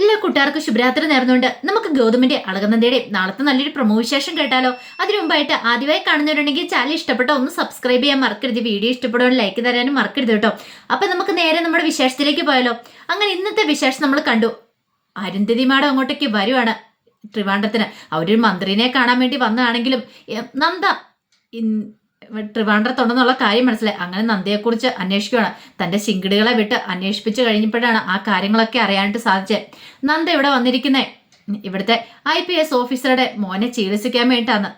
ഇല്ല കൂട്ടുകാർക്ക് ശുഭരാത്രി നേർന്നുകൊണ്ട് നമുക്ക് ഗൗതമിന്റെ അളകനന്ദയുടെയും നാളത്തെ നല്ലൊരു പ്രമോ വിശേഷം കേട്ടാലോ? അതിനു മുമ്പായിട്ട് ആദ്യമായി കാണുന്നവരുണ്ടെങ്കിൽ ചാനൽ ഇഷ്ടപ്പെട്ടോ ഒന്ന് സബ്സ്ക്രൈബ് ചെയ്യാൻ മറക്കരുത്. വീഡിയോ ഇഷ്ടപ്പെട്ടോ ലൈക്ക് തരാനും മറക്കരുത് കേട്ടോ. അപ്പൊ നമുക്ക് നേരെ നമ്മുടെ വിശേഷത്തിലേക്ക് പോയാലോ? അങ്ങനെ ഇന്നത്തെ വിശേഷം നമ്മൾ കണ്ടു. അരുന്ധതി മാഡം അങ്ങോട്ടേക്ക് വരുവാണ് ട്രിവാണ്ടത്തിന് അവരൊരു മന്ത്രിനെ കാണാൻ വേണ്ടി വന്നതാണെങ്കിലും നന്ദ ട്രിവാൻഡ്രത്തുണ്ടെന്നുള്ള കാര്യം മനസ്സിലായി. അങ്ങനെ നന്ദയെക്കുറിച്ച് അന്വേഷിക്കുകയാണ്. തന്റെ ശിങ്കിടികളെ വിട്ട് അന്വേഷിപ്പിച്ച് കഴിഞ്ഞപ്പോഴാണ് ആ കാര്യങ്ങളൊക്കെ അറിയാനായിട്ട് സാധിച്ചത്. നന്ദ ഇവിടെ വന്നിരിക്കുന്നേ. ഇവിടുത്തെ ഐ പി എസ് ഓഫീസറുടെ മോനെ ചികിത്സിക്കാൻ വേണ്ടിയിട്ടാണ്.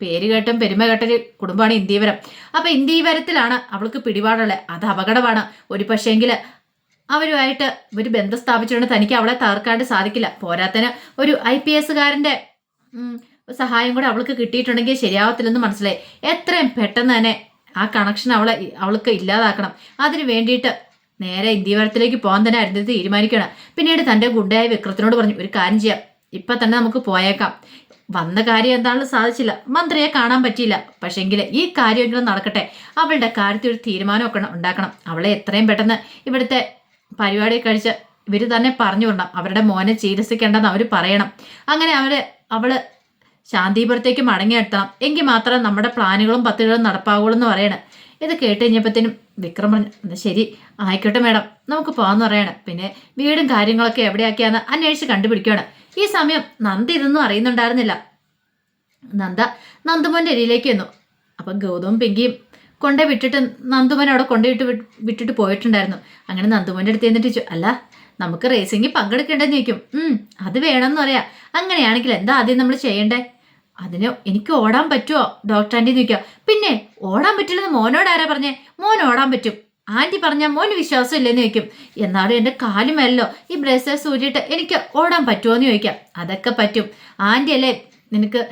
പേര് കേട്ടും പെരുമ കേട്ടൊരു കുടുംബമാണ് ഇന്ത്യവരം അപ്പൊ ഇന്ത്യവരത്തിലാണ് അവൾക്ക് പിടിപാടുള്ളത്. അത് അപകടമാണ്. ഒരു പക്ഷേങ്കിൽ അവരുമായിട്ട് ഒരു ബന്ധം സ്ഥാപിച്ചുകൊണ്ട് തനിക്ക് അവളെ തകർക്കാണ്ട് സാധിക്കില്ല. പോരാത്തന് ഒരു ഐ പി എസുകാരന്റെ സഹായം കൂടെ അവൾക്ക് കിട്ടിയിട്ടുണ്ടെങ്കിൽ ശരിയാവത്തില്ലെന്ന് മനസ്സിലായി. എത്രയും പെട്ടെന്ന് തന്നെ ആ കണക്ഷൻ അവളെ അവൾക്ക് ഇല്ലാതാക്കണം. അതിന് വേണ്ടിയിട്ട് നേരെ ഇന്ത്യവരത്തിലേക്ക് പോകാൻ തന്നെ അരുന്നത് തീരുമാനിക്കണം പിന്നീട് തന്റെ ഗുണ്ടയായ വിക്രത്തിനോട് പറഞ്ഞു ഒരു കാര്യം ചെയ്യാം. ഇപ്പം തന്നെ നമുക്ക് പോയേക്കാം. വന്ന കാര്യം എന്താണെന്ന് സാധിച്ചില്ല. മന്ത്രിയെ കാണാൻ പറ്റിയില്ല. പക്ഷെങ്കിൽ ഈ കാര്യമെങ്കിലും നടക്കട്ടെ. അവളുടെ കാര്യത്തിൽ ഒരു തീരുമാനമൊക്കെ ഉണ്ടാക്കണം. അവളെ എത്രയും പെട്ടെന്ന് ഇവിടുത്തെ പരിപാടി കഴിച്ച് ഇവർ തന്നെ പറഞ്ഞു വിടണം. അവരുടെ മോനെ ചികിത്സിക്കേണ്ടെന്ന് അവർ പറയണം. അങ്ങനെ അവർ അവൾ ശാന്തിപുരത്തേക്ക് മടങ്ങിയെത്തണം എങ്കിൽ മാത്രം നമ്മുടെ പ്ലാനുകളും പദ്ധതികളും നടപ്പാവുള്ളൂ എന്ന് പറയണം. ഇത് കേട്ട് കഴിഞ്ഞപ്പോഴത്തേനും വിക്രം പറഞ്ഞു എന്നാൽ ശരി ആയിക്കോട്ടെ മേഡം. നമുക്ക് പോകാമെന്ന് പറയണം. പിന്നെ വീടും കാര്യങ്ങളൊക്കെ എവിടെയാക്കിയാന്ന് അന്വേഷിച്ച് കണ്ടുപിടിക്കുകയാണ് ഈ സമയം നന്ദ ഇതൊന്നും അറിയുന്നുണ്ടായിരുന്നില്ല. നന്ദ നന്ദുമോന്റെ അരിയിലേക്ക് വന്നു അപ്പം ഗൗതവും പിങ്കിയും കൊണ്ടേ വിട്ടിട്ട് നന്ദുമോൻ അവിടെ കൊണ്ടുവിട്ട് വിട്ട് വിട്ടിട്ട് പോയിട്ടുണ്ടായിരുന്നു. അങ്ങനെ നന്ദുമോന്റെ അടുത്ത് ചോദിച്ചു അല്ല നമുക്ക് റേസിംഗിൽ പങ്കെടുക്കേണ്ടെന്ന് ചോദിക്കും. അത് വേണമെന്ന് പറയാം. അങ്ങനെയാണെങ്കിൽ എന്താ ആദ്യം നമ്മൾ ചെയ്യണ്ടേ? അതിന് എനിക്ക് ഓടാൻ പറ്റുമോ ഡോക്ടർ ആന്റി ചോദിക്കുക. പിന്നെ ഓടാൻ പറ്റില്ലെന്ന് മോനോട് ആരാ പറഞ്ഞേ? മോൻ ഓടാൻ പറ്റും. ആന്റി പറഞ്ഞാൽ മോന് വിശ്വാസം ഇല്ലെന്ന് ചോദിക്കും. എന്നാലും എന്റെ കാലുമല്ലോ ഈ ബ്രേസേഴ്സ് ഊരിയിട്ട് എനിക്ക് ഓടാൻ പറ്റുമോ എന്ന് ചോദിക്കാം അതൊക്കെ പറ്റും. ആന്റി അല്ലേ നിനക്ക്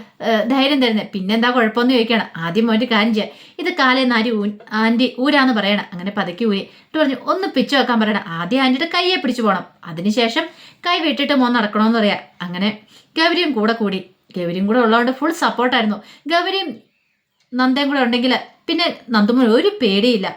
ധൈര്യം തരുന്നത് പിന്നെന്താ കുഴപ്പമെന്ന് ചോദിക്കണം ആദ്യം മോന്റെ കാര്യം ചെയ്യാം. ഇത് കാലേ നാരി ഊ ആന്റി ഊരാന്ന് പറയണം. അങ്ങനെ പതുക്കി ഊരി. എന്നിട്ട് പറഞ്ഞു ഒന്ന് പിച്ചു വെക്കാൻ പറയണം. ആദ്യം ആന്റിയുടെ കയ്യെ പിടിച്ചു പോകണം അതിനുശേഷം കൈ വിട്ടിട്ട് മോൻ നടക്കണമെന്ന് പറയാം. അങ്ങനെ ഗൗരിയും കൂടെ കൂടി. ഗൗരിയും കൂടെ ഉള്ളതുകൊണ്ട് ഫുൾ സപ്പോർട്ടായിരുന്നു ഗൗരിയും നന്ദയും കൂടെ ഉണ്ടെങ്കിൽ പിന്നെ നന്ദമൻ ഒരു പേടിയില്ല.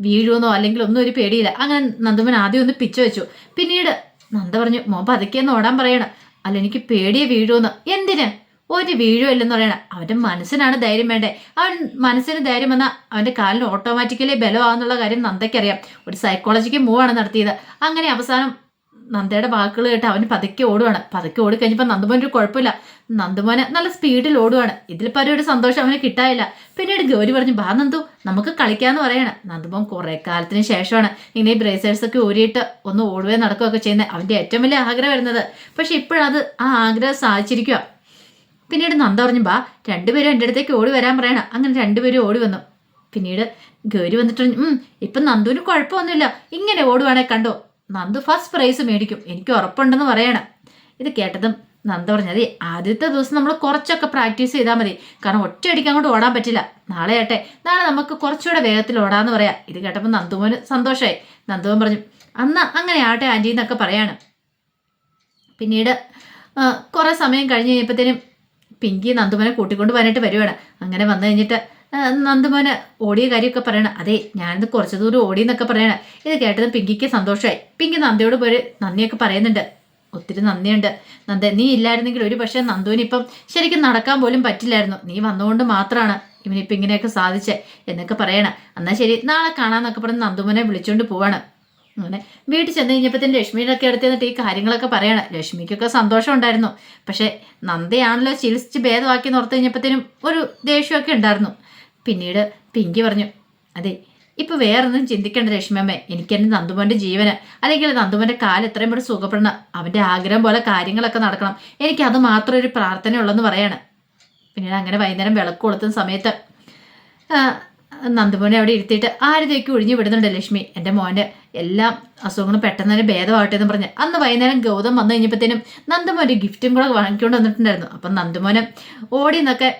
വീഴുമെന്നോ അല്ലെങ്കിൽ ഒന്നും ഒരു പേടിയില്ല. അങ്ങനെ നന്ദമൻ ആദ്യം ഒന്ന് പിച്ചു വെച്ചു. പിന്നീട് നന്ദ പറഞ്ഞു മോൻ പതുക്കെയെന്ന് ഓടാൻ പറയണം. അല്ല എനിക്ക് പേടിയെ വീഴുമെന്ന് എന്തിന്? ഒരു വീഴുമില്ലെന്ന് പറയണം. അവന്റെ മനസ്സിനാണ് ധൈര്യം വേണ്ടേ. അവൻ മനസ്സിന് ധൈര്യം വന്നാൽ അവന്റെ കാലിന് ഓട്ടോമാറ്റിക്കലി ബലമാകുന്നുള്ള കാര്യം നന്ദയ്ക്കറിയാം. ഒരു സൈക്കോളജിക്ക് മൂവാണ് നടത്തിയത്. അങ്ങനെ അവസാനം നന്ദയുടെ വാക്കുകൾ കേട്ട് അവന് പതുക്കെ ഓടുവാണ്. പതുക്കെ ഓടി കഴിഞ്ഞപ്പോൾ നന്ദുമോൻ ഒരു കുഴപ്പമില്ല. നന്ദമോന് നല്ല സ്പീഡിൽ ഓടുവാണ്. ഇതിൽ പരം ഒരു സന്തോഷം അവന് കിട്ടായില്ല പിന്നീട് ഗൗരി പറഞ്ഞു ബാ നന്ദു നമുക്ക് കളിക്കാന്ന് പറയണം. നന്ദമോൻ കുറെ കാലത്തിന് ശേഷമാണ് ഇങ്ങനെ ബ്രേസേഴ്സ് ഒക്കെ ഊരിയിട്ട് ഒന്ന് ഓടുകയും നടക്കുകയൊക്കെ ചെയ്യുന്നത്. അവന്റെ ഏറ്റവും വലിയ ആഗ്രഹം വരുന്നത്. പക്ഷെ ഇപ്പോഴത് ആ ആഗ്രഹം സാധിച്ചിരിക്കുക പിന്നീട് നന്ദ പറഞ്ഞു ബാ രണ്ടുപേരും എന്റെ അടുത്തേക്ക് ഓടി വരാൻ പറയണം. അങ്ങനെ രണ്ടുപേരും ഓടി വന്നു. പിന്നീട് ഗൗരി വന്നിട്ട് ഇപ്പം നന്ദുവിന് കുഴപ്പമൊന്നുമില്ല. ഇങ്ങനെ ഓടുവാണെ കണ്ടോ? നന്ദു ഫസ്റ്റ് പ്രൈസ് മേടിക്കും. എനിക്ക് ഉറപ്പുണ്ടെന്ന് പറയണം. ഇത് കേട്ടതും നന്ദ പറഞ്ഞത് ആദ്യത്തെ ദിവസം നമ്മൾ കുറച്ചൊക്കെ പ്രാക്ടീസ് ചെയ്താൽ മതി. കാരണം ഒറ്റയടിക്ക് അങ്ങോട്ട് ഓടാൻ പറ്റില്ല. നാളെ ആട്ടെ. നാളെ നമുക്ക് കുറച്ചുകൂടെ വേഗത്തിൽ ഓടാന്ന് പറയാം. ഇത് കേട്ടപ്പോൾ നന്ദുമോന് സന്തോഷമായി നന്ദുവൻ പറഞ്ഞു അന്ന് അങ്ങനെ ആട്ടെ ആന്റി എന്നൊക്കെ പറയാണ്. പിന്നീട് കുറേ സമയം കഴിഞ്ഞ് കഴിഞ്ഞപ്പോഴത്തേനും പിങ്കി നന്ദുമോനെ കൂട്ടിക്കൊണ്ട് പോകാനായിട്ട് വരുവാണ്. അങ്ങനെ വന്നു കഴിഞ്ഞിട്ട് നന്ദുമോന് ഓടിയ കാര്യമൊക്കെ പറയണം. അതെ ഞാനിത് കുറച്ച് ദൂരം ഓടി എന്നൊക്കെ പറയണം. ഇത് കേട്ടത് പിങ്കിക്ക് സന്തോഷമായി. പിങ്കി നന്ദയോട് പോയി നന്ദിയൊക്കെ പറയുന്നുണ്ട്. ഒത്തിരി നന്ദിയുണ്ട്. നന്ദ നീ ഇല്ലായിരുന്നെങ്കിൽ ഒരു പക്ഷേ നന്ദുവിന് ഇപ്പം ശരിക്കും നടക്കാൻ പോലും പറ്റില്ലായിരുന്നു. നീ വന്നുകൊണ്ട് മാത്രമാണ് ഇവനിപ്പം ഇങ്ങനെയൊക്കെ സാധിച്ചേ എന്നൊക്കെ പറയണം. എന്നാൽ ശരി നാളെ കാണാമെന്നൊക്കെ പറഞ്ഞ് നന്ദുമോനെ വിളിച്ചുകൊണ്ട് പോവാണ്. അങ്ങനെ വീട്ടിൽ ചെന്ന് കഴിഞ്ഞപ്പോൾ ലക്ഷ്മിയുടെ ഒക്കെ അടുത്ത് നിന്നിട്ട് ഈ കാര്യങ്ങളൊക്കെ പറയണം. ലക്ഷ്മിക്കൊക്കെ സന്തോഷം ഉണ്ടായിരുന്നു. പക്ഷേ നന്ദയാണല്ലോ ചികിത്സിച്ച് ഭേദമാക്കി ഓർത്ത് കഴിഞ്ഞപ്പോഴത്തേനും ഒരു ദേഷ്യമൊക്കെ ഉണ്ടായിരുന്നു. പിന്നീട് പിങ്കി പറഞ്ഞു അതെ ഇപ്പൊ വേറൊന്നും ചിന്തിക്കേണ്ട രശ്മിയമ്മേ എനിക്ക് എന്റെ നന്ദുമോന്റെ ജീവന് അല്ലെങ്കിൽ നന്ദുമോന്റെ കാൽ എത്രയും കൂടെ സുഖപ്പെടണം അവന്റെ ആഗ്രഹം പോലെ കാര്യങ്ങളൊക്കെ നടക്കണം എനിക്ക് അത് മാത്രം ഒരു പ്രാർത്ഥനയുള്ളെന്ന് പറയാണ്. പിന്നീട് അങ്ങനെ വൈകുന്നേരം വിളക്ക് കൊളുത്തുന്ന സമയത്ത് നന്ദുമോനെ അവിടെ ഇരുത്തിയിട്ട് ആരുതേക്ക് ഒഴിഞ്ഞു വിടുന്നുണ്ട് ലക്ഷ്മി? എന്റെ മോന്റെ എല്ലാ അസുഖങ്ങളും പെട്ടെന്ന് തന്നെ ഭേദമാവട്ടെ എന്ന് പറഞ്ഞ് അന്ന് വൈകുന്നേരം ഗൗതം വന്നു കഴിഞ്ഞപ്പോഴത്തേനും നന്ദുമോൻ ഗിഫ്റ്റും കൂടെ വാങ്ങിക്കൊണ്ട് വന്നിട്ടുണ്ടായിരുന്നു. അപ്പം നന്ദുമോനെ ഓടി എന്നൊക്കെ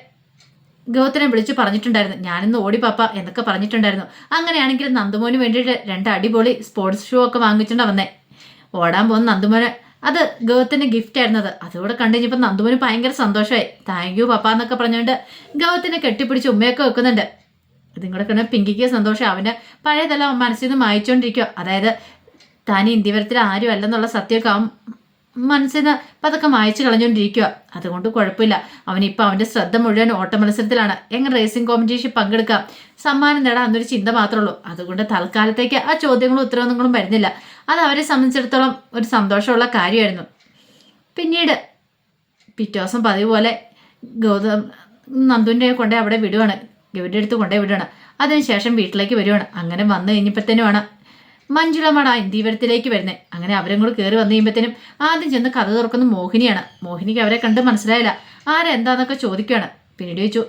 ഗൗതനെ വിളിച്ചു പറഞ്ഞിട്ടുണ്ടായിരുന്നു ഞാനിന്ന് ഓടി പാപ്പ എന്നൊക്കെ പറഞ്ഞിട്ടുണ്ടായിരുന്നു. അങ്ങനെയാണെങ്കിൽ നന്ദുമോന് വേണ്ടിയിട്ട് രണ്ട് അടിപൊളി സ്പോർട്സ് ഷൂ ഒക്കെ വാങ്ങിച്ചിട്ടുണ്ട് വന്നേ. ഓടാൻ പോകുന്ന നന്ദുമോനെ അത് ഗൗതത്തിന് ഗിഫ്റ്റ് ആയിരുന്നത്. അതുകൂടെ കണ്ടു കഴിഞ്ഞപ്പോൾ നന്ദുമോന് ഭയങ്കര സന്തോഷമായി താങ്ക് യു പപ്പ എന്നൊക്കെ പറഞ്ഞുകൊണ്ട് ഗൗതത്തിനെ കെട്ടിപ്പിടിച്ച് ഉമ്മയൊക്കെ വെക്കുന്നുണ്ട്. ഇതും കൂടെ പിങ്കിക്ക് സന്തോഷം. അവന്റെ പഴയതെല്ലാം മനസ്സിൽ നിന്ന് മായിച്ചുകൊണ്ടിരിക്കുക അതായത് താൻ ഇന്ത്യവരത്തിൽ ആരും അല്ലെന്നുള്ള സത്യമൊക്കെ അവൻ മനസ്സിൽ നിന്ന് പതൊക്കെ മായച്ചു കളഞ്ഞുകൊണ്ടിരിക്കുക അതുകൊണ്ട് കുഴപ്പമില്ല. അവനിപ്പോൾ അവന്റെ ശ്രദ്ധ മുഴുവൻ ഓട്ട മത്സരത്തിലാണ് എങ്ങനെ റേസിംഗ് കോമ്പറ്റീഷൻ പങ്കെടുക്കാം? സമ്മാനം നേടാൻ എന്നൊരു ചിന്ത മാത്രമേ ഉള്ളൂ. അതുകൊണ്ട് തൽക്കാലത്തേക്ക് ആ ചോദ്യങ്ങളും ഉത്തരവൊന്നും വരുന്നില്ല. അത് അവരെ സംബന്ധിച്ചിടത്തോളം ഒരു സന്തോഷമുള്ള കാര്യമായിരുന്നു. പിന്നീട് പിറ്റേ ദിവസം പതിവ് പോലെ ഗൗതം നന്ദുവിന്റെ കൊണ്ടേ അവിടെ വിടുവാണ്. ഗൗരിയുടെ അടുത്ത് കൊണ്ടേ വിടുവാണ്. അതിനുശേഷം വീട്ടിലേക്ക് വരുവാണ്. അങ്ങനെ വന്നു കഴിഞ്ഞപ്പോഴത്തേനുമാണ് മഞ്ജുളമട ഇന്ദീവരത്തിലേക്ക് വരുന്നത് അങ്ങനെ അവരും കൂടെ കയറി വന്നു കഴിയുമ്പോഴത്തേനും ആദ്യം ചെന്ന് കഥ തുറക്കുന്ന മോഹിനിയാണ്. മോഹിനിക്ക് അവരെ കണ്ട് മനസ്സിലായില്ല. ആരെന്താന്നൊക്കെ ചോദിക്കുകയാണ്. പിന്നീട് ചോദിച്ചു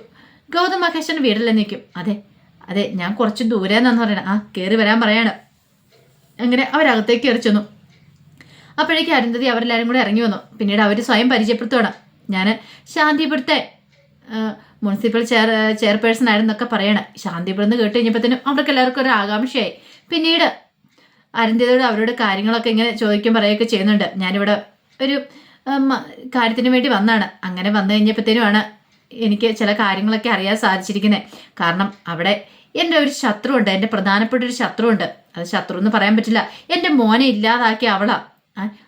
ഗൗതം മഹേഷൻ വീട്ടിലെന്ന് നിൽക്കും അതെ അതെ ഞാൻ കുറച്ച് ദൂരെ നിന്നു പറയണം. ആ കയറി വരാൻ പറയാണ്. അങ്ങനെ അവരകത്തേക്ക് കയറി ചെന്നു. അപ്പോഴേക്കും അരുന്ധതി അവരെല്ലാവരും കൂടെ ഇറങ്ങി വന്നു. പിന്നീട് അവർ സ്വയം പരിചയപ്പെടുത്തുകയാണ് ഞാൻ ശാന്തിപുരത്തെ മുനിസിപ്പൽ ചെയർ ചെയർപേഴ്സൺ ആയിരുന്നൊക്കെ പറയണേ. ശാന്തിപുരം എന്ന് കേട്ട് കഴിഞ്ഞപ്പോഴത്തേനും അവർക്ക് എല്ലാവർക്കും ഒരു ആകാംക്ഷയായി. പിന്നീട് അരുന്ധതിയോട് അവരോട് കാര്യങ്ങളൊക്കെ ഇങ്ങനെ ചോദിക്കും പറയുകയൊക്കെ ചെയ്യുന്നുണ്ട്. ഞാനിവിടെ ഒരു കാര്യത്തിന് വേണ്ടി വന്നാണ്. അങ്ങനെ വന്നു കഴിഞ്ഞപ്പോഴത്തേനുമാണ് എനിക്ക് ചില കാര്യങ്ങളൊക്കെ അറിയാൻ സാധിച്ചിരിക്കുന്നത്. കാരണം അവിടെ എന്റെ ഒരു ശത്രുവുണ്ട് എന്റെ പ്രധാനപ്പെട്ട ഒരു ശത്രുവുണ്ട്. അത് ശത്രു എന്ന് പറയാൻ പറ്റില്ല. എന്റെ മോനെ ഇല്ലാതാക്കി അവളാ.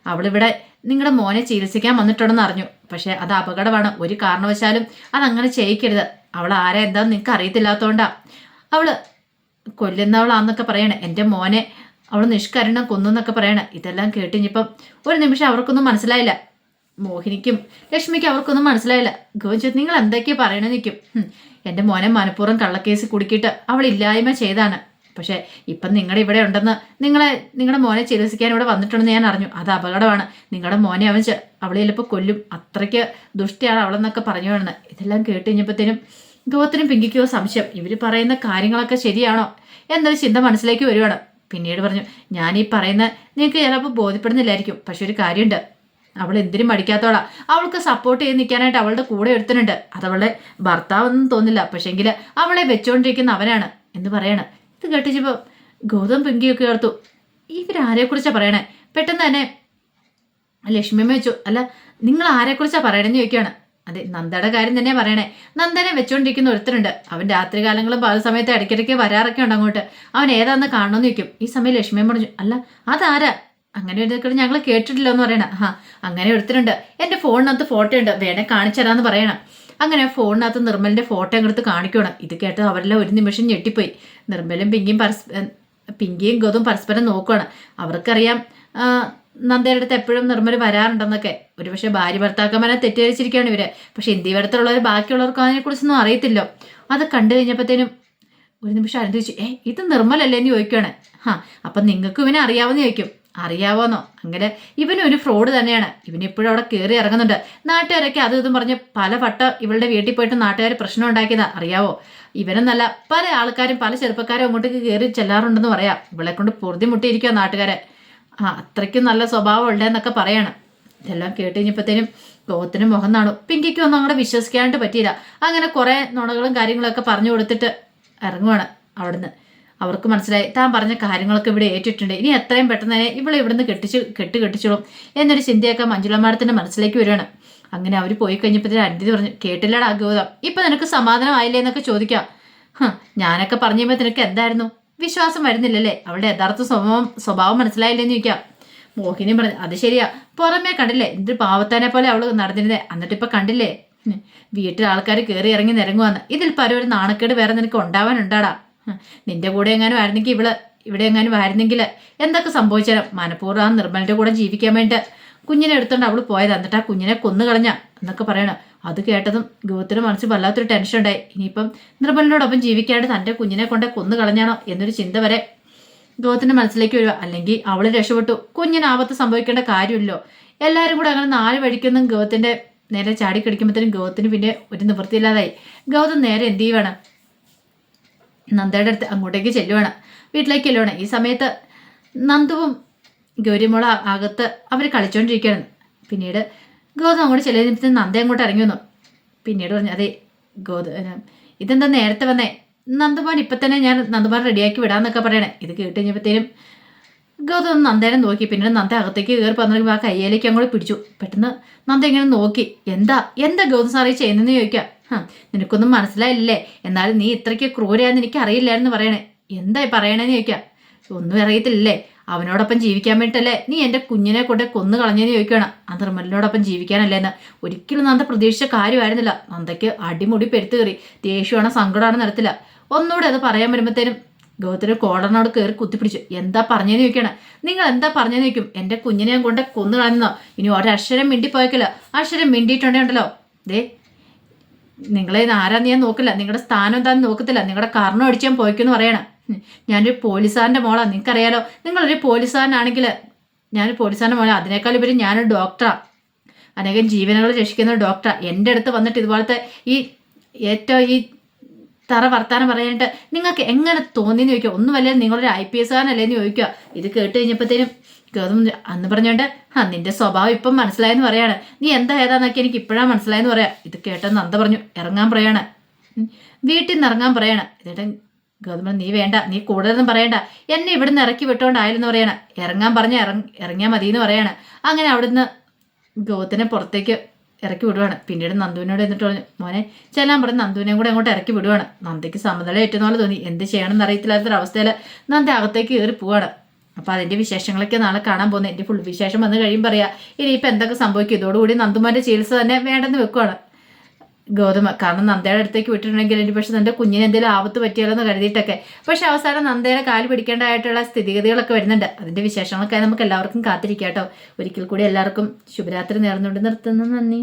അവളിവിടെ നിങ്ങളുടെ മോനെ ചികിത്സിക്കാൻ വന്നിട്ടുണ്ടെന്ന് അറിഞ്ഞു. പക്ഷേ അത് അപകടമാണ്. ഒരു കാരണവശാലും അതങ്ങനെ ചെയ്യിക്കരുത്. അവൾ ആരാ എന്താന്ന് നിങ്ങൾക്ക് അറിയത്തില്ലാത്തതുകൊണ്ടാണ് അവൾ കൊല്ലുന്നവളാന്നൊക്കെ പറയണേ. എന്റെ മോനെ അവൾ നിഷ്കരണം കൊന്നു എന്നൊക്കെ പറയണ. ഇതെല്ലാം കേട്ടിഞ്ഞിപ്പം ഒരു നിമിഷം അവർക്കൊന്നും മനസ്സിലായില്ല. മോഹിനിക്കും ലക്ഷ്മിക്കും അവർക്കൊന്നും മനസ്സിലായില്ല. ഗോവിന്ദ് നിങ്ങൾ എന്തൊക്കെയാ പറയണ നിൽക്കും എന്റെ മോനെ മനഃപൂർവം കള്ളക്കേസ് കുടുക്കിയിട്ട് അവൾ ഇല്ലായ്മ ചെയ്താണ്. പക്ഷേ ഇപ്പം നിങ്ങളുടെ ഇവിടെ ഉണ്ടെന്ന് നിങ്ങളെ നിങ്ങളുടെ മോനെ ചികിത്സിക്കാൻ ഇവിടെ വന്നിട്ടുണ്ടെന്ന് ഞാൻ അറിഞ്ഞു. അത് അപകടമാണ്. നിങ്ങളുടെ മോനെ അവൻ അവളെ ചിലപ്പോൾ കൊല്ലും. അത്രയ്ക്ക് ദുഷ്ടിയാണ് അവളെന്നൊക്കെ പറഞ്ഞു വേണം ഇതെല്ലാം കേട്ട് കഴിഞ്ഞപ്പോഴത്തേനും ഗോത്തിനും പിങ്കിക്കോ സംശയം. ഇവർ പറയുന്ന കാര്യങ്ങളൊക്കെ ശരിയാണോ? എന്നൊരു ചിന്ത മനസ്സിലേക്ക് വരുവാണ്. പിന്നീട് പറഞ്ഞു ഞാൻ ഈ പറയുന്ന നിങ്ങൾക്ക് ചിലപ്പോൾ ബോധ്യപ്പെടുന്നില്ലായിരിക്കും. പക്ഷെ ഒരു കാര്യമുണ്ട്. അവൾ എന്തിനും മടിക്കാത്തോളാ. അവൾക്ക് സപ്പോർട്ട് ചെയ്ത് നിൽക്കാനായിട്ട് അവളുടെ കൂടെ ഒരുത്തനുണ്ട്. അതവളുടെ ഭർത്താവെന്നും തോന്നില്ല പക്ഷെങ്കിൽ അവളെ വെച്ചുകൊണ്ടിരിക്കുന്ന അവനാണ്. എന്ന് പറയാണ്. ഇത് കേട്ടിച്ചപ്പോൾ ഗൗതം പിങ്കിയൊക്കെ ഓർത്തു. ഇവരാരെക്കുറിച്ചാണ് പറയണേ? പെട്ടെന്ന് തന്നെ ലക്ഷ്മിയമ്മ വെച്ചു അല്ല നിങ്ങൾ ആരെക്കുറിച്ചാണ് പറയണമെന്ന് ചോദിക്കുകയാണ്. അതെ നന്ദയുടെ കാര്യം തന്നെ പറയണേ. നന്ദനെ വെച്ചുകൊണ്ടിരിക്കുന്ന ഒരുത്തരുണ്ട്. അവൻ രാത്രി കാലങ്ങളും പല സമയത്ത് ഇടയ്ക്കിടയ്ക്ക് വരാറൊക്കെ ഉണ്ട് അങ്ങോട്ട്. അവൻ ഏതാന്ന് കാണണമെന്ന് ചോദിക്കും. ഈ സമയം ലക്ഷ്മി പറഞ്ഞു അല്ല അതാരാ? അങ്ങനെ ഒരു ഞങ്ങൾ കേട്ടിട്ടില്ല എന്ന് പറയണ. ആ അങ്ങനെ ഒരുത്തരുണ്ട്. എന്റെ ഫോണിനകത്ത് ഫോട്ടോ ഉണ്ട് വേണേ കാണിച്ചു തരാമെന്ന് പറയണം. അങ്ങനെ ഫോണിനകത്ത് നിർമ്മലിന്റെ ഫോട്ടോ എടുത്ത് കാണിക്കണം ഇത് കേട്ട് അവരെല്ലാം ഒരു നിമിഷം ഞെട്ടിപ്പോയി. നിർമ്മലും പിങ്കിയും പരസ്പരം പിങ്കിയും ഗതും പരസ്പരം നോക്കുകയാണ് അവർക്കറിയാം നന്ദയുടെ അടുത്ത് എപ്പോഴും നിർമ്മൽ വരാറുണ്ടെന്നൊക്കെ. ഒരുപക്ഷെ ഭാര്യ ഭർത്താക്കന്മാരെ തെറ്റിദ്ധരിച്ചിരിക്കുകയാണ് ഇവർ. പക്ഷെ ഇന്ത്യവരത്തുള്ളവർ ബാക്കിയുള്ളവർക്ക് അതിനെക്കുറിച്ചൊന്നും അറിയത്തില്ലോ. അത് കണ്ടു കഴിഞ്ഞപ്പോഴത്തേനും ഒരു നിമിഷം അനുഭവിച്ചു ഏ ഇത് നിർമ്മലല്ലേ? എന്ന് ചോദിക്കുകയാണ് ഹാ അപ്പം നിങ്ങൾക്ക് ഇവനെ അറിയാവുന്ന ചോദിക്കും. അറിയാവോന്നോ? അങ്ങനെ ഇവനും ഒരു ഫ്രോഡ് തന്നെയാണ്. ഇവനിപ്പോഴും അവിടെ കയറി ഇറങ്ങുന്നുണ്ട്. നാട്ടുകാരൊക്കെ അതും ഇതും പറഞ്ഞ് പല വട്ടം ഇവളുടെ വീട്ടിൽ പോയിട്ട് നാട്ടുകാർ പ്രശ്നം ഉണ്ടാക്കിയതാ. അറിയാവോ? ഇവനെന്നല്ല പല ആൾക്കാരും പല ചെറുപ്പക്കാരും അങ്ങോട്ടേക്ക് കയറി ചെല്ലാറുണ്ടെന്ന് പറയാം. ഇവളെ കൊണ്ട് പൊറുതി മുട്ടിയിരിക്കുക നാട്ടുകാരെ. ആ അത്രയ്ക്കും നല്ല സ്വഭാവം ഉണ്ടെന്നൊക്കെ പറയണം. ഇതെല്ലാം കേട്ട് കഴിഞ്ഞപ്പോഴത്തേനും ലോകത്തിന് മുഖം നാണു. പിങ്കിക്കും ഒന്നും അങ്ങോട്ട് വിശ്വസിക്കാണ്ട് പറ്റിയില്ല. അങ്ങനെ കുറേ നുണകളും കാര്യങ്ങളൊക്കെ പറഞ്ഞു കൊടുത്തിട്ട് ഇറങ്ങുവാണ് അവിടുന്ന്. അവർക്ക് മനസ്സിലായി താൻ പറഞ്ഞ കാര്യങ്ങളൊക്കെ ഇവിടെ ഏറ്റിട്ടുണ്ട്. ഇനി എത്രയും പെട്ടെന്ന് തന്നെ ഇവളെ ഇവിടുന്ന് കെട്ടിച്ച് കെട്ട് കെട്ടിച്ചോളും. എന്നൊരു ചിന്തയൊക്കെ മഞ്ജുള മാഡത്തിന്റെ മനസ്സിലേക്ക് വരികയാണ് അങ്ങനെ അവർ പോയി കഴിഞ്ഞപ്പോഴത്തേനും അരുന്ധതി പറഞ്ഞു കേട്ടില്ലടാ ഗൗതം. ഇപ്പൊ നിനക്ക് സമാധാനമായില്ലേ? എന്നൊക്കെ ചോദിക്കാം. ഞാനൊക്കെ പറഞ്ഞപ്പോൾ നിനക്ക് എന്തായിരുന്നു? വിശ്വാസം വരുന്നില്ലല്ലേ? അവളുടെ യഥാർത്ഥ സ്വഭാവം സ്വഭാവം മനസ്സിലായില്ലേന്ന് ചോദിക്കാം. മോഹിനി പറഞ്ഞു അത് ശരിയാ. പുറമേ കണ്ടില്ലേ? എന്ത് പാവത്താനെ പോലെ അവൾ നടന്നിരുന്നേ. എന്നിട്ട് ഇപ്പൊ കണ്ടില്ലേ വീട്ടിൽ ആൾക്കാർ കയറി ഇറങ്ങി നിരങ്ങുവാന്ന്. ഇതിൽ പല ഒരു നാണക്കേട് വേറെ നിനക്ക് ഉണ്ടാവാനുണ്ടാടാ. നിന്റെ കൂടെ എങ്ങാനും ആയിരുന്നെങ്കിൽ ഇവൾ ഇവിടെ എങ്ങാനും ആയിരുന്നെങ്കിൽ എന്തൊക്കെ സംഭവിച്ചാലും മനഃപൂർവം നിർമ്മലിന്റെ കൂടെ ജീവിക്കാൻ വേണ്ടി കുഞ്ഞിനെ എടുത്തോണ്ട് അവൾ പോയത്. എന്നിട്ട് ആ കുഞ്ഞിനെ കൊന്നു കളഞ്ഞ എന്നൊക്കെ പറയണം അത് കേട്ടതും ഗോത്തിന് മനസ്സിൽ വല്ലാത്തൊരു ടെൻഷൻ ഉണ്ടായി. ഇനിയിപ്പം നിർമ്മലിനോടൊപ്പം ജീവിക്കാണ്ട് തന്റെ കുഞ്ഞിനെ കൊണ്ട് കൊന്നു കളഞ്ഞാണോ എന്നൊരു ചിന്ത വരെ ഗോത്തിന്റെ മനസ്സിലേക്ക് വരിക. അല്ലെങ്കിൽ അവൾ രക്ഷപ്പെട്ടു. കുഞ്ഞിന് ആപത്ത് സംഭവിക്കേണ്ട കാര്യമില്ലല്ലോ എല്ലാവരും കൂടെ അങ്ങനെ നാല് വഴിക്കൊന്നും ഗോത്തിന്റെ നേരെ ചാടിക്കടിക്കുമ്പോഴത്തേനും ഗൗതത്തിന് പിന്നെ ഒരു നിവൃത്തിയില്ലാതായി. ഗൗതം നേരെ എന്ത് ചെയ്യുവാണ്? നന്ദയുടെ അടുത്ത് അങ്ങോട്ടേക്ക് ചെല്ലുവാണ്. വീട്ടിലേക്ക് ചെല്ലുവാണ്. ഈ സമയത്ത് നന്ദുവും ഗൗരിമോള അകത്ത് അവർ കളിച്ചുകൊണ്ടിരിക്കുകയാണ് പിന്നീട് ഗൗതം അങ്ങോട്ട് ചെല്ലുന്നതിന് നന്ദ അങ്ങോട്ട് ഇറങ്ങി വന്നു. പിന്നീട് പറഞ്ഞു അതെ ഗൗത ഇതെന്താ നേരത്തെ വന്നേ? നന്ദുമാൻ ഇപ്പം തന്നെ ഞാൻ നന്ദുമാൻ റെഡിയാക്കി വിടാന്നൊക്കെ പറയണേ. ഇത് കേട്ട് കഴിഞ്ഞപ്പോഴത്തേനും ഗൗതം നന്ദേനെ നോക്കി. പിന്നീട് നന്ദ അകത്തേക്ക് കയറി പറഞ്ഞു ആ കയ്യിലേക്ക് അങ്ങോട്ട് പിടിച്ചു. പെട്ടെന്ന് നന്ദ ഇങ്ങനെ നോക്കി. എന്താ എന്താ ഗൗതം സാറേ ചെയ്യുന്നതെന്ന് ചോദിക്കാം? നിനക്കൊന്നും മനസ്സിലായില്ലേ? എന്നാലും നീ ഇത്രയ്ക്ക് ക്രൂരയാന്ന് എനിക്ക് അറിയില്ലായിരുന്നു പറയണേ. എന്തായി പറയണേന്ന് ചോദിക്കാം? ഒന്നും അറിയത്തില്ലേ അവനോടൊപ്പം ജീവിക്കാൻ വേണ്ടിയിട്ടല്ലേ നീ എന്റെ കുഞ്ഞിനെ കൊണ്ട് കൊന്നു കളഞ്ഞെന്ന് ചോദിക്കണം ആ നിർമ്മലിനോടൊപ്പം ജീവിക്കാനല്ലേ എന്ന്. ഒരിക്കലും നന്ദ പ്രതീക്ഷിച്ച കാര്യമായിരുന്നില്ല. നന്ദയ്ക്ക് അടിമുടി പെരുത്തു കയറി ദേഷ്യമാണ് സങ്കടമാണ് നടത്തില്ല ഒന്നുകൂടെ അത് പറയാൻ വരുമ്പോഴത്തേനും ഗൗതത്തിന് കോടനോട് കയറി കുത്തിപ്പിടിച്ചു. എന്താ പറഞ്ഞതെന്ന് ചോദിക്കണം നിങ്ങൾ എന്താ പറഞ്ഞതെന്ന് ചോദിക്കും. എന്റെ കുഞ്ഞിനെ ഞാൻ കൊണ്ട് കൊന്നു കളഞ്ഞോ ഇനി ഒരക്ഷരം മിണ്ടിപ്പോയക്കില്ല. അക്ഷരം മിണ്ടിയിട്ടുണ്ടോ ദേ നിങ്ങളെ ആരാന്ന് ഞാൻ നോക്കില്ല. നിങ്ങളുടെ സ്ഥാനം എന്താന്ന് നോക്കത്തില്ല. നിങ്ങളുടെ കർണം അടിച്ചാൻ പോയിക്കെന്ന് പറയണം. ഞാനൊരു പോലീസുകാരന്റെ മോളാണ് നിങ്ങൾക്കറിയാലോ നിങ്ങളൊരു പോലീസുകാരനാണെങ്കിൽ ഞാൻ പോലീസുകാരന്റെ മോളാണ് അതിനേക്കാൾ ഉപരി ഞാനൊരു ഡോക്ടറാണ് അനേകം ജീവനുകൾ രക്ഷിക്കുന്ന ഒരു ഡോക്ടറാണ് എന്റെ അടുത്ത് വന്നിട്ട് ഇതുപോലത്തെ ഈ ഏറ്റവും ഈ തറ വർത്താനം പറയാനായിട്ട് നിങ്ങൾക്ക് എങ്ങനെ തോന്നിയെന്ന് ചോദിക്കുക. ഒന്നുമല്ലേ നിങ്ങളൊരു ഐ പി എസ് എന്ന് ചോദിക്കുക. ഇത് കേട്ട് കഴിഞ്ഞപ്പോഴത്തേനും അന്ന് പറഞ്ഞോണ്ട് ആ നിന്റെ സ്വഭാവം ഇപ്പം മനസ്സിലായെന്ന് പറയാണ്. നീ എന്താ ഏതാന്നൊക്കെ എനിക്ക് ഇപ്പോഴാണ് മനസ്സിലായെന്ന് പറയാം. ഇത് കേട്ടെന്ന് അന്ത പറഞ്ഞു ഇറങ്ങാൻ പറയാണ്. വീട്ടിൽ നിന്ന് ഇറങ്ങാൻ പറയാണ്. എന്നിട്ട് ഗൗതമൻ നീ വേണ്ട നീ കൂടുതലൊന്നും പറയണ്ട. എന്നെ ഇവിടുന്ന് ഇറക്കി വിട്ടോണ്ടായാലെന്ന് പറയണം. ഇറങ്ങാൻ പറഞ്ഞ ഇറങ്ങ ഇറങ്ങിയാൽ മതി എന്ന് പറയാണ്. അങ്ങനെ അവിടുന്ന് ഗൗതനെ പുറത്തേക്ക് ഇറക്കി വിടുവാണ്. പിന്നീട് നന്ദുവിനോട് എന്നിട്ട് പറഞ്ഞു മോനെ ചെല്ലാൻ പറഞ്ഞ് നന്ദുവിനെയും കൂടെ അങ്ങോട്ട് ഇറക്കി വിടുവാണ്. നന്ദയ്ക്ക് സമനില ഏറ്റുന്ന പോലെ തോന്നി. എന്ത് ചെയ്യണമെന്ന് അറിയത്തില്ലാത്തൊരവസ്ഥയിൽ നന്ദ അകത്തേക്ക് കയറി പോവാണ്. അപ്പോൾ അതിന്റെ വിശേഷങ്ങളൊക്കെ നാളെ കാണാൻ പോകുന്നത്. എന്റെ ഫുൾ വിശേഷം വന്ന് കഴിയുമ്പോൾ പറയാം ഇനിയിപ്പോൾ എന്തൊക്കെ സംഭവിക്കും? ഇതോടുകൂടി നന്ദുമാന്റെ ചികിത്സ തന്നെ വേണ്ടെന്ന് വെക്കുവാണ്. ഗൗതമ കാരണം നന്ദയുടെ അടുത്തേക്ക് വിട്ടിട്ടുണ്ടെങ്കിൽ എനിക്ക് പക്ഷെ എന്റെ കുഞ്ഞിന് എന്തെങ്കിലും ആപത്ത് പറ്റിയാലോ എന്ന് കരുതിയിട്ടൊക്കെ. പക്ഷെ അവസാനം നന്ദയുടെ കാൽ പിടിക്കേണ്ടതായിട്ടുള്ള സ്ഥിതിഗതികളൊക്കെ വരുന്നുണ്ട്. അതിന്റെ വിശേഷങ്ങളൊക്കെ നമുക്ക് എല്ലാവർക്കും കാത്തിരിക്കാം കേട്ടോ. ഒരിക്കൽ കൂടി എല്ലാവർക്കും ശുഭരാത്രി നേർന്നുകൊണ്ട് നിർത്തുന്നു. നന്ദി.